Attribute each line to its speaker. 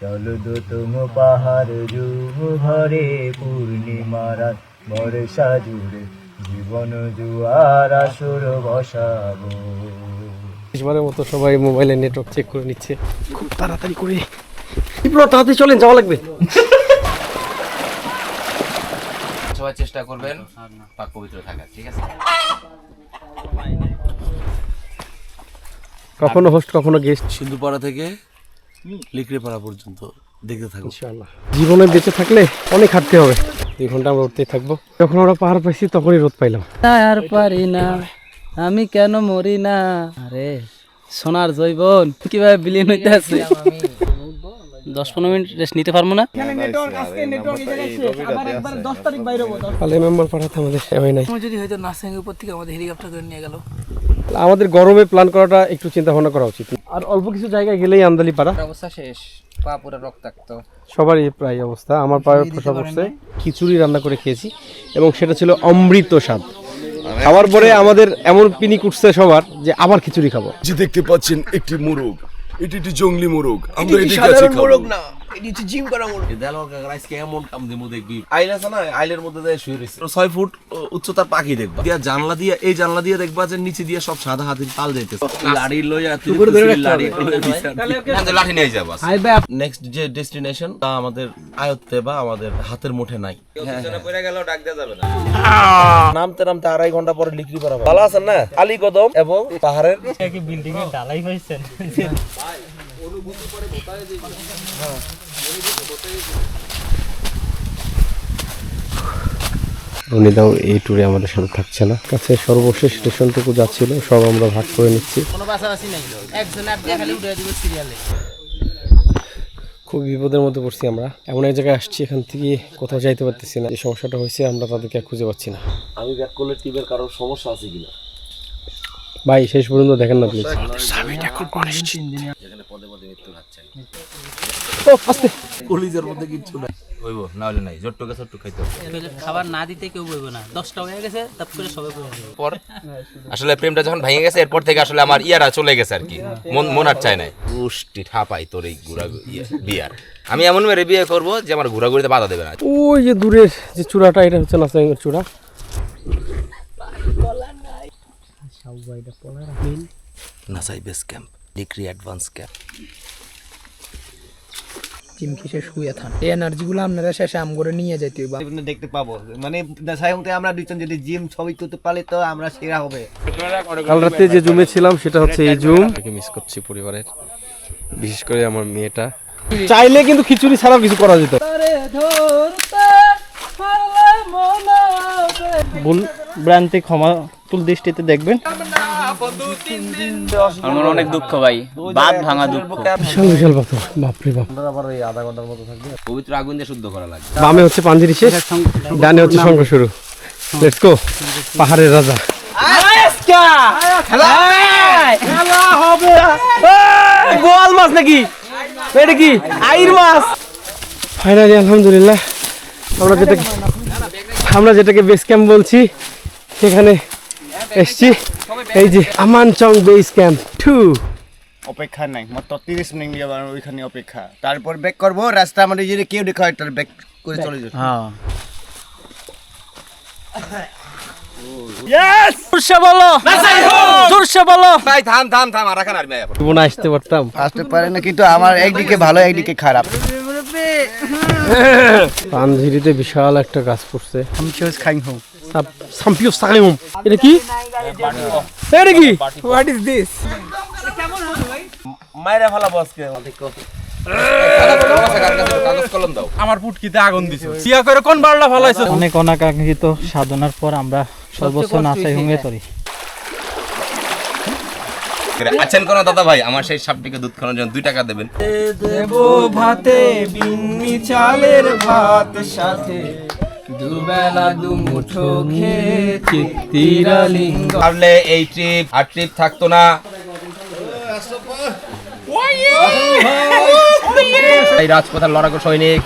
Speaker 1: চলো দো তুম পাহাড় জুম ভরে পূর্ণিমা রাত বর্ষা জুড়ে জীবন জুয়ার আসর বসাবো।
Speaker 2: শেষবারের মতো সবাই মোবাইলে নেটওয়ার্ক চেক করে নিচ্ছে। খুব তাড়াতাড়ি করে পুরো তাড়াতাড়ি চলেন যাওয়া লাগবে।
Speaker 3: সবাই চেষ্টা করবেন পাক পবিত্র থাকার ঠিক আছে?
Speaker 2: কখনো হোস্ট কখনো গেস্ট
Speaker 4: সিন্ধুপাড়া থেকে লিকড়েপাড়া পর্যন্ত দেখতে থাকুন
Speaker 2: ইনশাআল্লাহ। জীবনে বেঁচে থাকলে অনেক হাঁটতে হবে। দুই ঘণ্টা আমরা উঠতেই থাকব। যখন আমরা পাহাড় পাইছি তখনই রোদ পাইলাম।
Speaker 5: আর পারি না। আমি কেন মরি না? আরে সোনার জৈবন। কীভাবে বিলীন হইতে আছে দশ পনেরো মিনিট রেস্ট নিতে পারব না?
Speaker 2: তাহলে মেম্বার পাঠাতে আমাদের সেবাই নাই।
Speaker 5: যদি হয়তো নার্সিং উপর থেকে আমাদের হেলিকপ্টার করে নিয়ে গেল।
Speaker 2: আমাদের গরমে প্ল্যান করাটা একটু চিন্তা ভাবনা করা উচিত। আর অল্প কিছু জায়গায় গেলেই আমদালি পাড়া।
Speaker 3: অবস্থা শেষ। পা পুরো রক্তাক্ত।
Speaker 2: সবারই প্রায় অবস্থা। আমার পায়ে প্রসাদ পড়ছে খিচুড়ি রান্না করে খেয়েছি এবং সেটা ছিল অমৃত স্বাদ। খাওয়ার পরে আমাদের এমন পিনি কুটছে সবার যে আবার খিচুড়ি খাব।
Speaker 6: যে দেখতে পাচ্ছেন একটি মোরগ। এটি একটি জঙ্গলি মোরগ। আমরা এটি কাছে মোরগ না?
Speaker 4: দেয়াল আজকে এমন কাম দিমু দেখবি। আইল আছে না আইলের মধ্যে দিয়ে শুয়ে রয়েছে ছয় ফুট উচ্চতার পাখি দেখবা। দিয়া জানলা দিয়ে এই জানলা দিয়ে দেখবা যে নিচে দিয়ে সব সাদা হাতির পাল যাইতেছে। লাড়ি লইয়া তুই লাড়ি
Speaker 3: লাঠি নিয়ে যাব
Speaker 4: নেক্সট যে ডেস্টিনেশন তা আমাদের আয়ত্তে বা আমাদের হাতের মুঠে নাই।
Speaker 3: পড়ে গেল ডাক দেওয়া যাবে না।
Speaker 4: নামতে নামতে আড়াই ঘণ্টা পরে লিকড়ি পারা ভালো আছেন না? আলী কদম এবং পাহাড়ের
Speaker 2: রনিদাও এই ট্যুরে আমাদের সাথে থাকছে না। কাছে সর্বশেষ স্টেশনটুকু যাচ্ছিল সব আমরা ভাগ করে নিচ্ছি। খুব বিপদের মধ্যে পড়ছি আমরা। এমন এক জায়গায় আসছি এখান থেকে কোথাও যাইতে পারতেছি না। যে সমস্যাটা হয়েছে আমরা তাদেরকে আর খুঁজে পাচ্ছি না।
Speaker 4: আমি ব্যাক করলে টিমের কারোর সমস্যা আছে কিনা?
Speaker 2: ভাই শেষ পর্যন্ত দেখেন না প্লিজ
Speaker 4: কলিজের মধ্যে কিচ্ছু নাই।
Speaker 3: হইব না হলে নাই। জোট্টু গেছে জোট্টু খাইতে
Speaker 5: খাবার না দিতে কেউ বলবে না। দশটা হয়ে গেছে তাপ করে সবাই
Speaker 3: পর? আসলে প্রেমটা যখন ভেঙে গেছে এরপর থেকে আসলে আমার ইয়ারা চলে গেছে আর কি। মন মন আর চায় নাই। পুষ্টি ঠাপাই তোর এই ঘুরা ইয়ে, বিয়ার। আমি এমন মেরে বিয়ে করব যে আমার ঘোরাঘুরিতে বাধা দেবে না।
Speaker 2: ওই যে দূরের যে চূড়াটা এটা হচ্ছে নাসাইঙ্গের চূড়া।
Speaker 4: Nasai base camp degree advance camp
Speaker 7: চিমকিসে শুয়ে থান এই এনার্জিগুলো আপনারা শেষে আম করে নিয়ে যেতে হইব।
Speaker 1: দেখতে পাবো। মানে সায়ংতে আমরা দুজন যদি জিম ছবি তুলতে পারি তো আমরা সেরা হবে।
Speaker 2: কাল রাতে যে জুমে ছিলাম সেটা হচ্ছে এই জুম মিস করছি পরিবারের। বিশেষ করে আমার মেয়েটা। চাইলে কিন্তু খিচুড়ি ছাড়াও কিছু করা যেত।
Speaker 8: ভুল ভ্রান্তি ক্ষমা তুল দৃষ্টিতে দেখবেন।
Speaker 5: আমার অনেক দুঃখ ভাই। বাদ ভাঙা দুঃখ।
Speaker 2: বিশাল বিশাল পাথর বাপরে বাপ।
Speaker 3: পবিত্র আগুন দিয়ে শুদ্ধ করা লাগে
Speaker 2: বামে হচ্ছে পাঞ্জিরি শেষ ডানে হচ্ছে সঙ্গ শুরু। লেটস গো পাহাড়ের রাজা। গোয়াল মাছ নাকি এটা কি আইর মাছ ফাইনালি আলহামদুলিল্লাহ আমরা যেটাকে আমরা যেটাকে বেস ক্যাম্প বলছি সেখানে এসছি। এই যে আমানচং বেস ক্যাম্প টু
Speaker 1: অপেক্ষা নাই মাত্র তিরিশ মিনিট যাবার ওইখানে অপেক্ষা। তারপর ব্যাক করব রাস্তা আমাদের যদি কেউ দেখা হয় তার ব্যাক করে চলে যাবে।
Speaker 5: হ্যাঁ।
Speaker 2: জোরসে বলো। জোরসে বলো।
Speaker 3: ভাই থাম থাম থাম আর রাখান আর মেয়ে
Speaker 2: জীবনে আসতে পারতাম।
Speaker 1: আসতে পারে না কিন্তু আমার একদিকে ভালো একদিকে খারাপ।
Speaker 2: পানঝিরিতে বিশাল একটা গাছ পড়ছে।
Speaker 1: আমি খাই হোক
Speaker 2: এটা কি? এটা কি?
Speaker 7: হোয়াট ইজ দিস
Speaker 4: মাইরা
Speaker 8: অনেক অনাকাঙ্ক্ষিত সাধনার পর আমরা সর্বোচ্চ নাচাই হুঙ্গে করি।
Speaker 3: আছেন কোন দাদা ভাই? আমার সেই সাপটিকে দুধ খাওয়ানোর জন্য দুই টাকা দেবেন।
Speaker 7: ভাতে বিন্নি চালের ভাত সাথে। দুবেলা দুমুঠো খেয়ে চিত্তিরালিঙ্গ
Speaker 3: পারলে এই ট্রিপ আর ট্রিপ থাকতো না। এই রাজপথার লড়াকু সৈনিক।